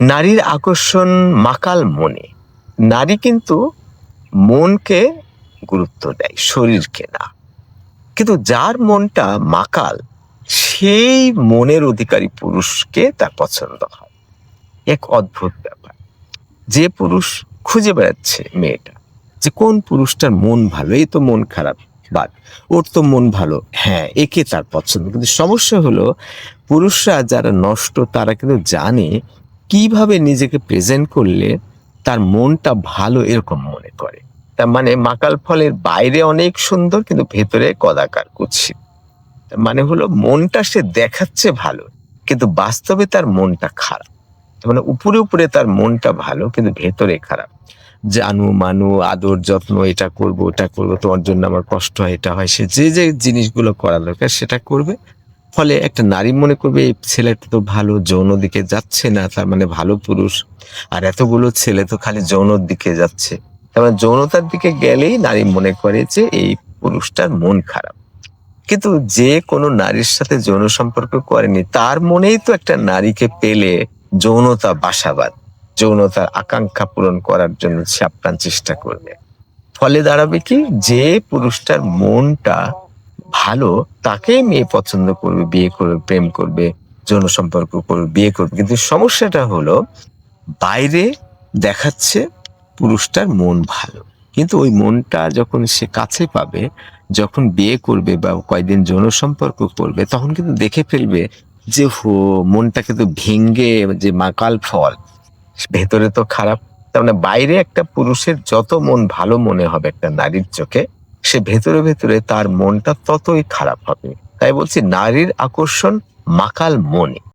নারীর আকর্ষণ মাকাল মনে। নারী কিন্তু মনকে গুরুত্ব দেয়, শরীরকে না। কিন্তু যার মনটা মাকাল, সেই মনের অধিকারী পুরুষকে তার পছন্দ হয়। এক অদ্ভুত ব্যাপার। যে পুরুষ খুঁজে বেড়াচ্ছে মেয়েটা, যে কোন পুরুষটার মন ভালো, এই তো মন খারাপ, বাদ। ওর তো মন ভালো হ্যাঁ একে তার পছন্দ। কিন্তু সমস্যা হলো, পুরুষরা যারা নষ্ট, তারা কিন্তু জানে কীভাবে নিজেকে প্রেজেন্ট করলে তার মনটা ভালো এরকম মনে করে? তার মানে মাকাল ফলের বাইরে অনেক সুন্দর, কিন্তু ভেতরে কদাকার কুৎসিত। মানে হলো মনটা সে দেখাচ্ছে ভালো, কিন্তু বাস্তবে তার মনটা খারাপ। মানে উপরে উপরে তার মনটা ভালো, কিন্তু ভেতরে খারাপ। জানু মানু, আদর যত্ন, এটা করব, ওটা করব, তোমার জন্য আমার কষ্ট হয়, এটা হয়, সে যে যে জিনিসগুলো করা দরকার সেটা করবে। ফলে একটা নারী মনে করবে, এই ছেলেটা তো ভালো, যৌন দিকে যাচ্ছে না, তার মানে ভালো পুরুষ। আর এতগুলো ছেলে তো খালি যৌনর দিকে যাচ্ছে। তার মানে যৌনতার দিকে গেলেই নারী মনে করে যে, এই পুরুষটার মন খারাপ। কিন্তু যে কোনো নারীর সাথে যৌন সম্পর্ক করেনি, তার মনেই তো একটা নারীকে পেলে যৌনতা বাসাবাদ যৌনতার আকাঙ্ক্ষা পূরণ করার জন্য সে আপ্রাণ চেষ্টা করবে। ফলে দাঁড়াবে কি? যে পুরুষটার মনটা ভালো, তাকেই মেয়ে পছন্দ করবে, বিয়ে করবে, প্রেম করবে যৌন সম্পর্ক করবে, বিয়ে করবে। কিন্তু সমস্যাটা হলো, বাইরে দেখাচ্ছে পুরুষটার মন ভালো। কিন্তু ওই মনটা যখন সে কাছে পাবে, যখন বিয়ে করবে বা কয়েকদিন যৌন সম্পর্ক করবে, তখন কিন্তু দেখে ফেলবে যে, হো মনটা কিন্তু ভেঙ্গে যে মাকাল ফল। ভেতরে তো খারাপ। তার মানে বাইরে একটা পুরুষের যত মন ভালো মনে হবে একটা নারীর চোখে সে ভেতরে ভেতরে তার মনটা ততই খারাপ হবে। তাই বলছি নারীর আকর্ষণ মাকাল মনে।